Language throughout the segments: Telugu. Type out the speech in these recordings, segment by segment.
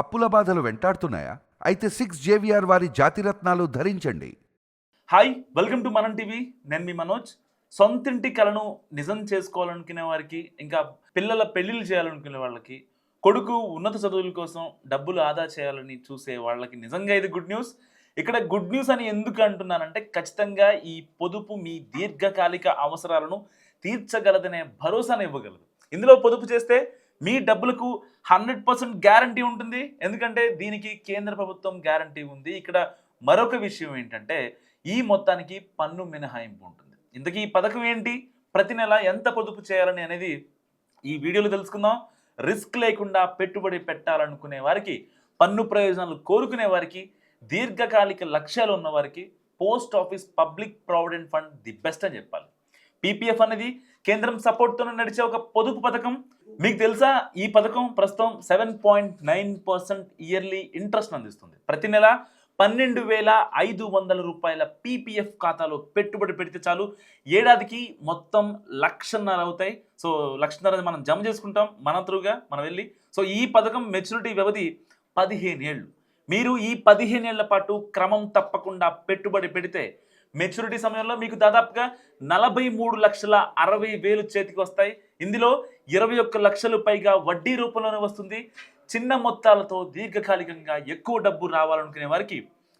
అప్పుల బాధలు వెంటాడుతున్నాయా? అయితే సిక్స్ జేవిఆర్ వారి జాతిరత్నాలు ధరించండి. Hi welcome to Manam TV నేను మీ మనోజ్. సొంతింటి కలను నిజం చేసుకోవాలనుకునే వారికి ఇంకా పిల్లల పెళ్ళిళ్ళు చేయాలనుకునే వాళ్ళకి కొడుకు ఉన్నత చదువుల కోసం డబ్బులు ఆదా చేయాలని చూసే వాళ్ళకి నిజంగా ఇది గుడ్ న్యూస్ ఇక్కడ గుడ్ న్యూస్ అని ఎందుకు అంటున్నానంటే ఖచ్చితంగా ఈ పొదుపు మీ దీర్ఘకాలిక అవసరాలను తీర్చగలదనే భరోసాను ఇవ్వగలదు. ఇందులో పొదుపు చేస్తే మీ డబ్బులకు హండ్రెడ్ పర్సెంట్ గ్యారంటీ ఉంటుంది. ఎందుకంటే దీనికి కేంద్ర ప్రభుత్వం గ్యారంటీ ఉంది. ఇక్కడ మరొక విషయం ఏంటంటే ఈ మొత్తానికి పన్ను మినహాయింపు ఉంటుంది. ఇంతకీ ఈ పథకం ఏంటి? ప్రతి నెల ఎంత పొదుపు చేయాలని అనేది ఈ వీడియోలో తెలుసుకుందాం. రిస్క్ లేకుండా పెట్టుబడి పెట్టాలనుకునే వారికి పన్ను ప్రయోజనాలు కోరుకునే వారికి దీర్ఘకాలిక లక్ష్యాలు ఉన్న వారికి post office public provident fund the best అని చెప్పాలి. పీపీఎఫ్ అనేది కేంద్రం సపోర్ట్తో నడిచే ఒక పొదుపు పథకం. మీకు తెలుసా ఈ పథకం ప్రస్తుతం seven point nine percent yearly interest అందిస్తుంది. ప్రతి నెల పన్నెండు వేల ఐదు వందల రూపాయల పీపీఎఫ్ ఖాతాలో పెట్టుబడి పెడితే చాలు. ఏడాదికి మొత్తం లక్షన్నర అవుతాయి. సో లక్షన్నర మనం జమ చేసుకుంటాం మన త్రూగా మనం వెళ్ళి. సో ఈ పథకం మెచ్యూరిటీ వ్యవధి పదిహేను ఏళ్ళు. మీరు ఈ పదిహేను ఏళ్ళ పాటు క్రమం తప్పకుండా పెట్టుబడి పెడితే మెచ్యూరిటీ సమయంలో మీకు దాదాపుగా నలభై మూడు లక్షల అరవై వేలు చేతికి వస్తాయి. ఇందులో ఇరవై ఒక్క లక్షలు పైగా వడ్డీ రూపంలోనే వస్తుంది. చిన్న మొత్తాలతో దీర్ఘకాలికంగా ఎక్కువ డబ్బు రావాలనుకునే వారికి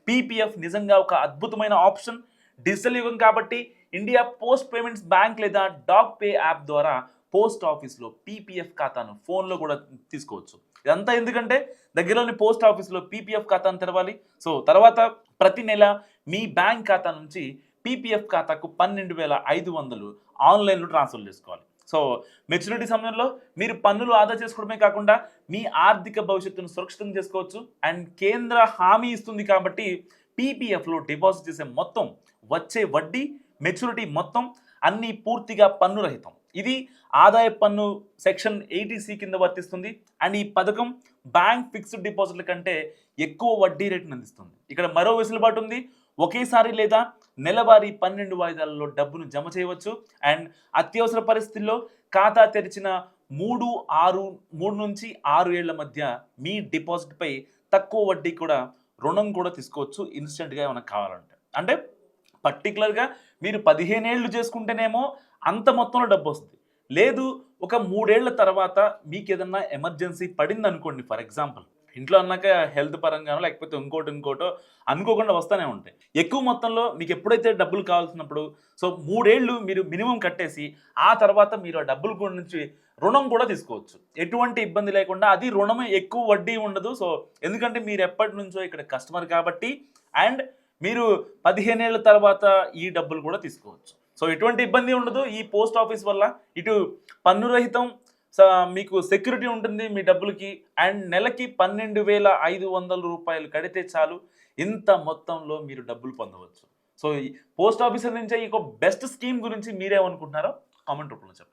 పీపీఎఫ్ నిజంగా ఒక అద్భుతమైన ఆప్షన్. డిజిటల్ యుగం కాబట్టి ఇండియా పోస్ట్ పేమెంట్స్ బ్యాంక్ లేదా డాక్ పే యాప్ ద్వారా పోస్ట్ ఆఫీస్లో పీపీఎఫ్ ఖాతాను ఫోన్లో కూడా తీసుకోవచ్చు. ఇదంతా ఎందుకంటే దగ్గరలోని పోస్ట్ ఆఫీస్లో పీపీఎఫ్ ఖాతాను తెరవాలి. సో తర్వాత ప్రతి నెల మీ బ్యాంక్ ఖాతా నుంచి పీపీఎఫ్ ఖాతాకు పన్నెండు వేల ఐదు వందలు ఆన్లైన్లో ట్రాన్స్ఫర్ చేసుకోవాలి. సో మెచ్యూరిటీ సమయంలో మీరు పన్నులు ఆదా చేసుకోవడమే కాకుండా మీ ఆర్థిక భవిష్యత్తును సురక్షితం చేసుకోవచ్చు. అండ్ కేంద్ర హామీ ఇస్తుంది కాబట్టి పీపీఎఫ్లో డిపాజిట్ చేసే మొత్తం వచ్చే వడ్డీ మెచ్యూరిటీ మొత్తం అన్నీ పూర్తిగా పన్ను రహితం. ఇది ఆదాయ పన్ను సెక్షన్ ఎయిటీసీ కింద వర్తిస్తుంది. అండ్ ఈ పథకం బ్యాంక్ ఫిక్స్డ్ డిపాజిట్ల కంటే ఎక్కువ వడ్డీ రేటును అందిస్తుంది. ఇక్కడ మరో వెసులుబాటు ఉంది. ఒకేసారి లేదా నెలవారీ పన్నెండు వాయిదాలలో డబ్బును జమ చేయవచ్చు. అండ్ అత్యవసర పరిస్థితుల్లో ఖాతా తెరిచిన మూడు ఆరు మూడు నుంచి ఆరు ఏళ్ళ మధ్య మీ డిపాజిట్పై తక్కువ వడ్డీ కూడా రుణం కూడా తీసుకోవచ్చు. ఇన్స్టెంట్గా ఏమైనా కావాలంటే. అంటే పర్టికులర్గా మీరు పదిహేను ఏళ్ళు చేసుకుంటేనేమో అంత మొత్తంలో డబ్బు వస్తుంది. లేదు ఒక మూడేళ్ళ తర్వాత మీకు ఏదన్నా ఎమర్జెన్సీ పడింది అనుకోండి ఫర్ ఎగ్జాంపుల్. ఇంట్లో అన్నాక హెల్త్ పరంగానో లేకపోతే ఇంకోటి ఇంకోటో అనుకోకుండా వస్తూనే ఉంటాయి. ఎక్కువ మొత్తంలో మీకు ఎప్పుడైతే డబ్బులు కావాల్సినప్పుడు సో మూడేళ్ళు మీరు మినిమం కట్టేసి ఆ తర్వాత మీరు ఆ డబ్బుల గురించి రుణం కూడా తీసుకోవచ్చు. ఎటువంటి ఇబ్బంది లేకుండా అది రుణం ఎక్కువ వడ్డీ ఉండదు. సో ఎందుకంటే మీరు ఎప్పటి నుంచో ఇక్కడ కస్టమర్ కాబట్టి అండ్ మీరు పదిహేనేళ్ళ తర్వాత ఈ డబ్బులు కూడా తీసుకోవచ్చు. సో ఎటువంటి ఇబ్బంది ఉండదు. ఈ పోస్ట్ ఆఫీస్ వల్ల ఇటు పన్ను రహితం మీకు సెక్యూరిటీ ఉంటుంది మీ డబ్బులకి. అండ్ నెలకి పన్నెండు వేల ఐదు వందల రూపాయలు కడితే చాలు. ఇంత మొత్తంలో మీరు డబ్బులు పొందవచ్చు. సో ఈ పోస్ట్ ఆఫీసర్ నుంచే ఈ బెస్ట్ స్కీమ్ గురించి మీరేమనుకుంటున్నారో కామెంట్ రూపంలో చెప్పండి.